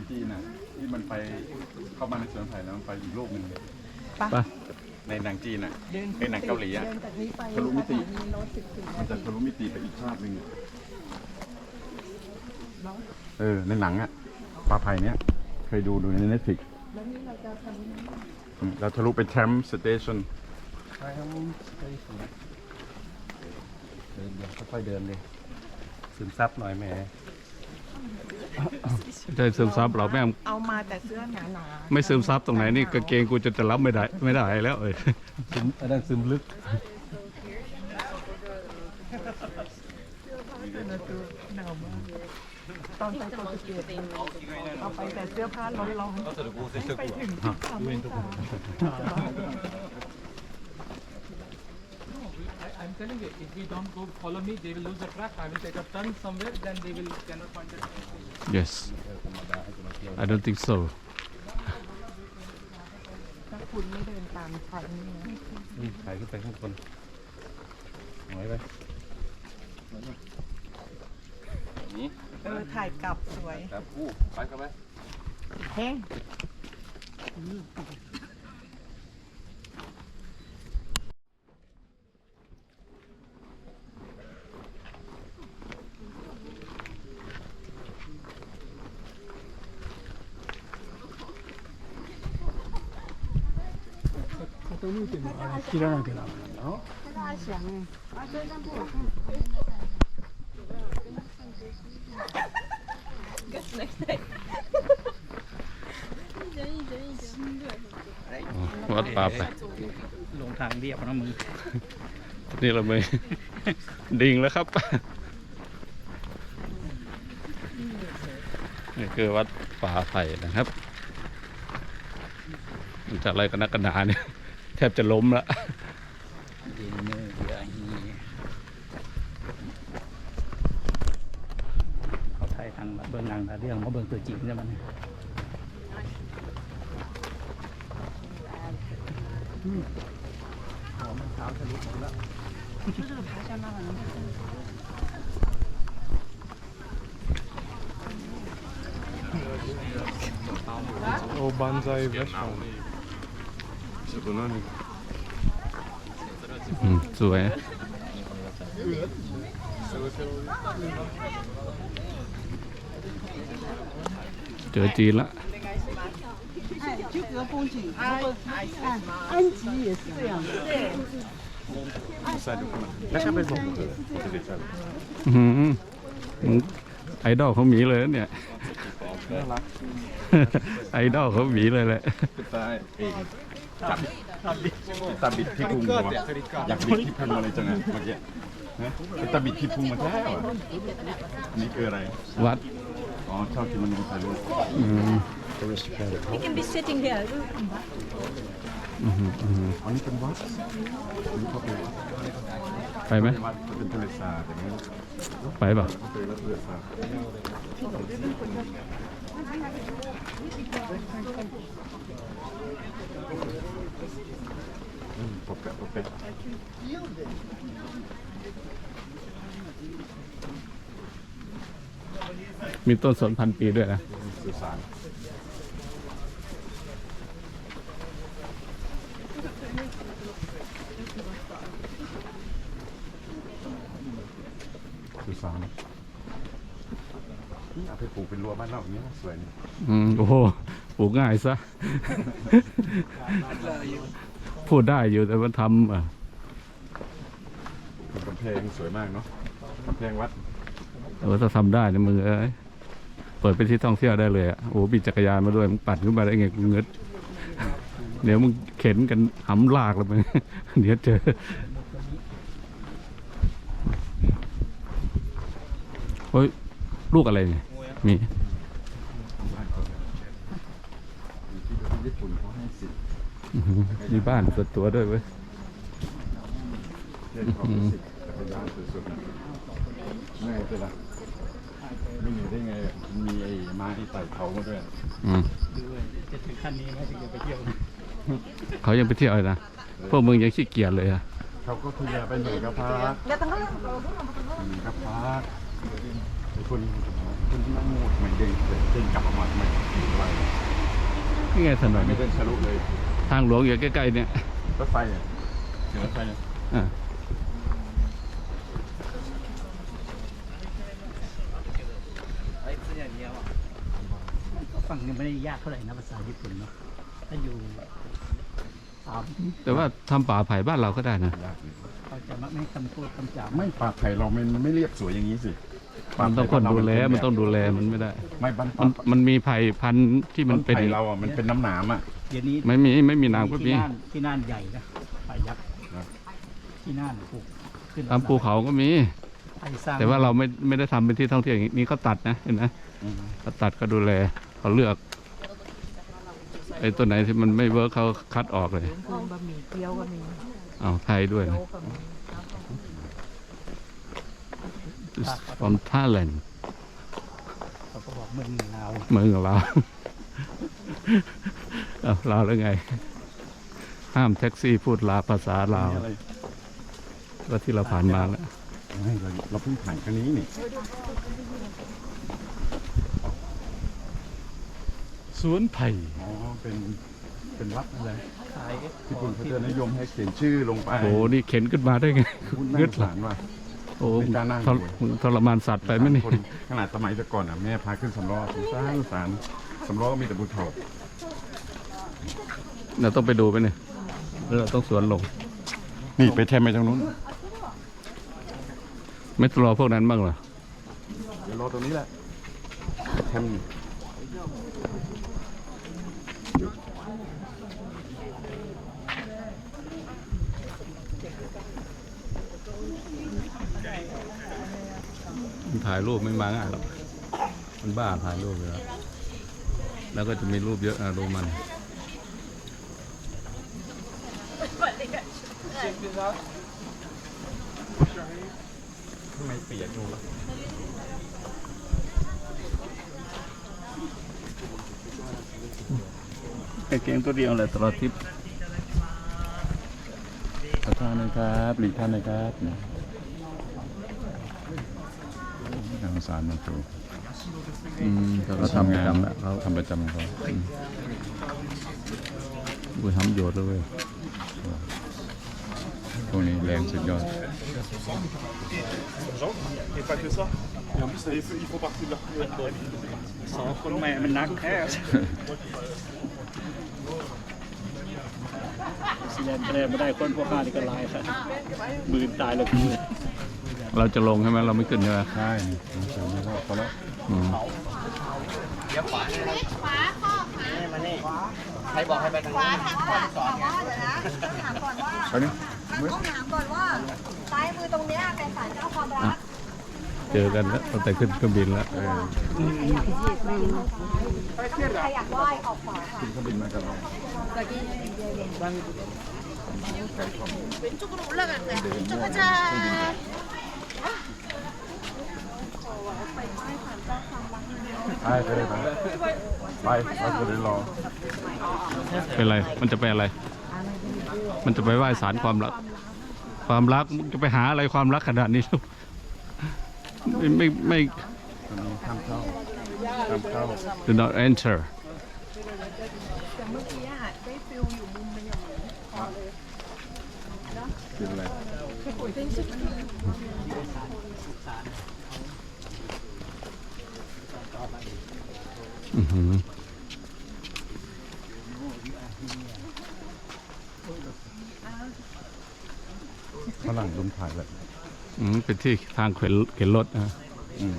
งจีนน่ะที่มันไปเข้ามาในสวนไผ่แล้วมันไปอีกโลกหนึ่งไป ในหนังจีนอะในหนังเกาหลีอะเดินจากนี้ไปทะลุมิติ มีรถสิบสี่มันจะทะลุมิติไปอีกชาติหนึ่งอะเออในหนังอะปลาไผ่เนี้ยเคยดูดูในเน็ตฟิกแล้วนี่เราจะทำเราทะลุไปแชมป์สเตชันไปครับไปสวยเดินเดี๋ยวค่อยๆเดินเลยซึมซับหน่อยแหม่ ได้ซึมซับเราแม่งเอามาแต่เสื้อหนาๆไม่ซึมซับตรงไหนนี่กางเกงกูจะจะรับไม่ได้ไม่ได้แล้วเอ้ยซึมอันนั้นซึมลึกหนาวมากตอนไปโปรตุเกสเอาไปแต่เสื้อผ้าร้อนๆไปถึงที่สามองศา telling you, if we don't go follow me, they will lose the track. I will take a turn somewhere, then they will cannot find the track. yes I don't think so ถ้าคุณไม่เดินตามฉันเนี่ย นี่ถ่ายขึ้นไปข้างบนหอยไป เออถ่ายกลับสวย ครับอู้ไปกันไหม แห้งวัดป่าไป ลงทางเรียบนะมึงนี่เราไม่ ดิ่งแล้วครับ นี่คือวัดป่าไผ่นะครับมันจะอะไรกันนักกันหนาเนี่ยแทบจะล้มละดินเนอร์เบียร์ฮีเขาไทยทางเบื้องหลังทางเรื่องมาเบื้องตัวจริงใช่ไหมเนี่ยอืมหอมมะพร้าวทะลุหมดแล้ว Oh, Banzai Westbound. สุดนั่นอืมสวยนะเจอจีนละใส่ดูกันแล้วก็เป็นผมเออผมจะได้ใส่อื้ อหือมึงไอดอลเขาหมีเลยนะเนี่ยน่ารักไอดอลเขาหมีเลยแหละ จับตาบิดที่พุงหัวอยากบิดที่พุงอะไรจังอะเมื่อกี้ฮะเป็นตาบิดที่พุงมาแท้เหรออันนี้คืออะไร วัดอ๋อชอบกินมันมีไข่ลูกอืม We can be sitting here. อื้อหืออื้อหืออันนี้เป็นวัดอันนี้เขาเป็นไปไหมวัดเป็นทะเลสาบแต่ไม่รู้ไปเปล่าเขาเป็นวัดทะเลสาบ อืมปกติปกติมีต้นสนพันปีด้วยนะสื่อสารสื่อสารเอาไปปลูกเป็นรั้วบ้านนอกอย่างนี้นะสวยนี่อืม โอ้โหปลูกง่ายซะ พูดได้อยู่แต่ว่าทำอะเป็นกำแพงสวยมากเนาะกำแพงวัดเออถ้าทำได้เนี่ยมึงเอ้ยเปิดเป็นที่ท่องเที่ยวได้เลยอะโอ้โหมีจักรยานมาด้วยมึงปั่นขึ้นมาได้ไงกูเงิดเดี๋ยวมึงเข็นกันหำลากเลยมึงเดี๋ยวเจอเฮ้ยลูกอะไรเนี่ยมี บ้านเขาเนี่ยอยู่ที่ประเทศ ญี่ปุ่นเขาให้สิทธิ์อื้อหือมีบ้านส่วนตัวด้วยเว้ยเล่นความรู้สึกจักรยานสุดๆนะไม่ไงเป็นไรไม่เหนื่อยได้ไงอะมันมีไอ้ม้าที่ไต่เขามาด้วยอืมดูเลยจะถึงขั้นนี้ไหมถึงจะไปเที่ยวเขายังไปเที่ยวเลยนะพวกมึงยังขี้เกียจเลยอะเขาก็ทยอยไปหน่อยก็พักหนึ่งก็พักไอ้คนคนนั่งโง่ทำไมเด้งเลยเด้งกลับออกมาทำไมอะไร นี่ไงถนนไม่เดินทะลุเลย ทางหลวงอยู่ใกล้ๆเนี่ยรถไฟอะเห็นรถไฟอะอะฟังยังไม่ได้ยากเท่าไหร่นะภาษาญี่ปุ่นเนาะถ้าอยู่สามแต่ว่าทำป่าไผ่บ้านเราก็ได้นะยากเลยเขาจะไม่ให้คำพูดคำจาไม่ป่าไผ่เรามันไม่เรียบสวยอย่างนี้สิป่า มันไผ่ต้องคนดูแลบ้าเรามันต้องดูแลมันไม่ได้ ไม่บ้านมันมันมีไผ่พันธุ์ที่มันเป็น ไผ่เราอะมันเป็นน้ำหนามอะ เดี๋ยวนี้ไม่มีไม่มีนางก็มีที่น่านที่น่านใหญ่นะป่ายักษ์ครับ ที่น่านปลูกขึ้นตามภูเขาก็มีไทยสร้างแต่ว่าเราไม่ไม่ได้ทำเป็นที่ท่องเที่ยวอย่างนี้นี่เขาตัดนะเห็นไหมเขาตัดก็ดูแลเขาเลือกไอ้ตัวไหนที่มันไม่เวิร์กเขาคัดออกเลยคูณบะหมี่เกี๊ยวก็มีเอาไทยด้วยโจ๊นะกก็มี from Thailand เขาก็บอกเมืองลาวเมืองของเราเอาลาวแล้วไง ห้ามแท็กซี่พูดลาวภาษาลาวอะไรก็ที่เราผ่านมาแล้วไม่เราเราเพิ่งผ่านครั้งนี้นี่สวนไผ่อ๋อเป็นเป็นวัดอะไรขายที่คุณเขาจะนิยมให้เขียนชื่อลงไปโอ้นี่เข็นขึ้นมาได้ไงคุณเงืนั่ดงหลัสางรว่ะ โอ้ไม่กล้านั่งทรเลยมึงทรมานสัตว์ไปไหมนี่ คนขนาดสมัยแต่ก่อนอะแม่พาขึ้นสำล้อสงสารสงสารสำล้อก็มีแต่บุตรเฒ่าเราต้องไปดูไหมเนี่ยหรือเราต้องสวนลง นี่ไปแทมไปทางนู้นไม่ต้องรอพวกนั้นบ้างเหรอ เดี๋ยวรอตรงนี้แหละแทม ถ่ายรูปไม่มาง่ายหรอกมันบ้าถ่ายรูปเลยแล้วแล้วก็จะมีรูปเยอะนะดูมันทำไมเปียกดูล่ะกางเกงตัวเดียวแหละตลอดทริปขอโทษนะครับ หลีกท่านนะครับนะน่า สงสารมันตัวอืมแต่เราทำประจำแล้วเราทำประจำของเขาไปทำประโยชน์แล้วเว้ยพวกนี้แรงสุดยอด Et pas que ça. Et en plus, ils font- ils font partie de leur communauté. สองคนแม่มันนักแท้สีแดงแปลไม่ได้คนพวกข้านี่ก็ลายค่ะมืนตายเลยคือ เราจะลงใช่ไหมเราไม่ขึ้นใช่ไหมใช่ใช่ไม่ขอพอแล้วเดี๋ยวขวาขวาข้อขามานี่ใครบอกให้ไปทางขวาถามก่อนว่าเดี๋ยวนะต้องถามก่อนว่าต้องถามก่อนว่าซ้ายมือตรงนี้เป็นสายเจ้าความรักเจอกันแล้วตั้งแต่ขึ้นเครื่องบินแล้วใครอยากไหว้ออกขวาค่ะขึ้นเครื่องบินมากับเราตะกี้เป็นจุกรุเลิกกันเลยจุกจ้า ไปไปเลยไปไปเราจะได้รอเป็นไร มันจะไปอะไร มันจะไปไหว้ศาลความรัก ความรักมึงจะไปหาอะไรความรักขนาดนี้ไม่ไม่ไม่ ตอนนี้ห้ามเข้าห้ามเข้า do not enter เป็นอะไร อือหือ ฝรั่งรุมถ่ายเลยอืมเป็นที่ทางเข็นเข็นรถนะอืม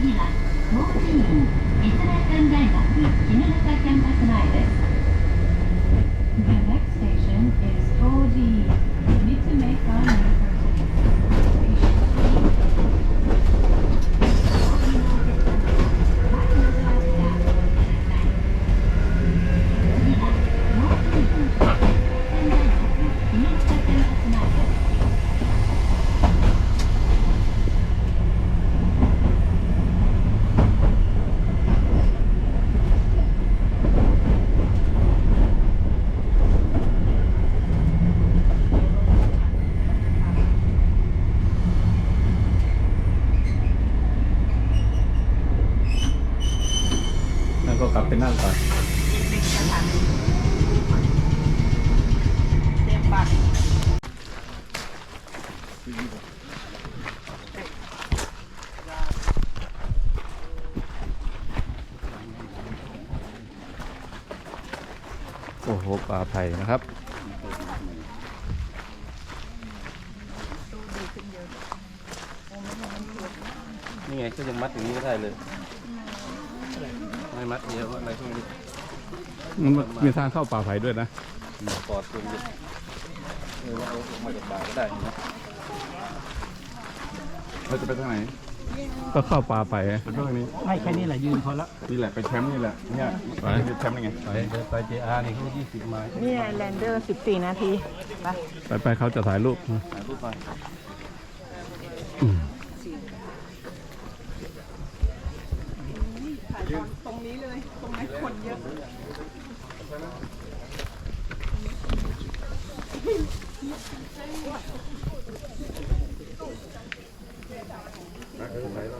次は院立命館大学衣笠キャンパス前です。The next station is 4G. อ้โหป่าไผ่นะครับนี่ไงก็ยังมัดอย่างนี้ก็ได้เลยไม่มัดเยอะอะไรพวกนี้มันมีทางเข้าป่าไผ่ด้วยนะปอดตรงนี้เออว่าเอาออกมาจากบ่าก็ได้นะเราจะไปทางไหน ก็เข้าป่าไผ่ไปช่วงนี้ไม่แค่นี้แหละยืนพอละนี่แหละไปแคมป์นี่แหละเนี่ยไปไปแคมป์ยังไงไปเดินไปเจอาร์นี่เขายี่สิบไม้นี่แลนเดอร์14นาทีไปไปไปเขาจะถ่ายรูปถ่ายรูปไปตรงนี้เลย ตรงนี้คนเยอะ ไป